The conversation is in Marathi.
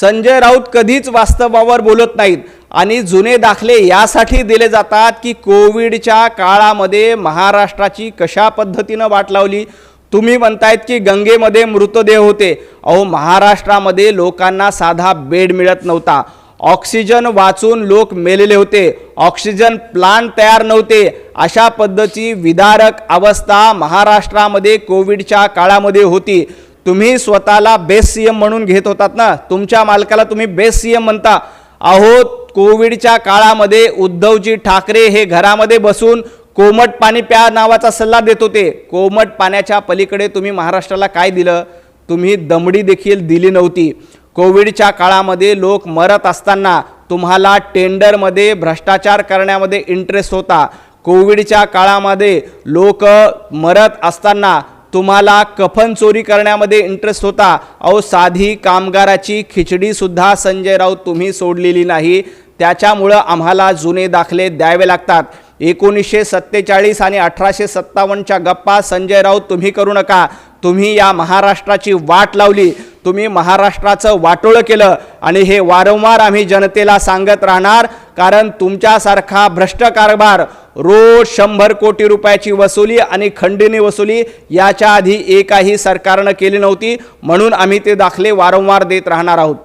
संजय राऊत कधीच वास्तवावर बोलत नाहीत. आणि जुने दाखले यासाठी दिले जातात की कोविडच्या काळामध्ये महाराष्ट्राची कशा पद्धतीनं वाट लावली? तुम्ही म्हणतायत की गंगेमध्ये मृतदेह होते. अहो महाराष्ट्रामध्ये लोकांना साधा बेड मिळत नव्हता. ऑक्सिजन वाचून लोक मेलेले होते. ऑक्सिजन प्लांट तयार नव्हते. अशा पद्धतीची विदारक अवस्था महाराष्ट्रामध्ये कोविडच्या काळामध्ये होती. तुम्ही स्वतःला बेस्ट सी एम म्हणून घेत होतात ना? तुमच्या मालकाला तुम्ही बेस्ट सी एम म्हणता. अहो कोविडच्या काळामध्ये उद्धवजी ठाकरे हे घरामध्ये बसून कोमट पाणी प्या नावाचा सल्ला देत होते. कोमट पाण्याच्या पलीकडे तुम्ही महाराष्ट्राला काय दिलं? तुम्ही दमडी देखील दिली नव्हती. कोविडच्या काळामध्ये लोक मरत असताना तुम्हाला टेंडरमध्ये भ्रष्टाचार करण्यामध्ये इंटरेस्ट होता. कोविडच्या काळामध्ये लोक मरत असताना तुम्हाला कफन चोरी करण्यामध्ये इंटरेस्ट होता. अहो साधी कामगाराची खिचडीसुद्धा संजय राऊत तुम्ही सोडलेली नाही. त्याच्यामुळं आम्हाला जुने दाखले द्यावे लागतात. एकोणीसशे सत्तेचाळीस आणि अठराशे सत्तावन्नच्या गप्पा संजय राऊत तुम्ही करू नका. तुम्ही या महाराष्ट्राची वाट लावली. तुम्ही महाराष्ट्राचं वाटोळं केलं. आणि हे वारंवार आम्ही जनतेला सांगत राहणार कारण तुमच्यासारखा भ्रष्ट कारभार रोज शंभर कोटी रुपयाची वसुली आणि खंडणी वसुली याच्या आधी एकाही सरकारनं केली नव्हती म्हणून आम्ही ते दाखले वारंवार देत राहणार आहोत.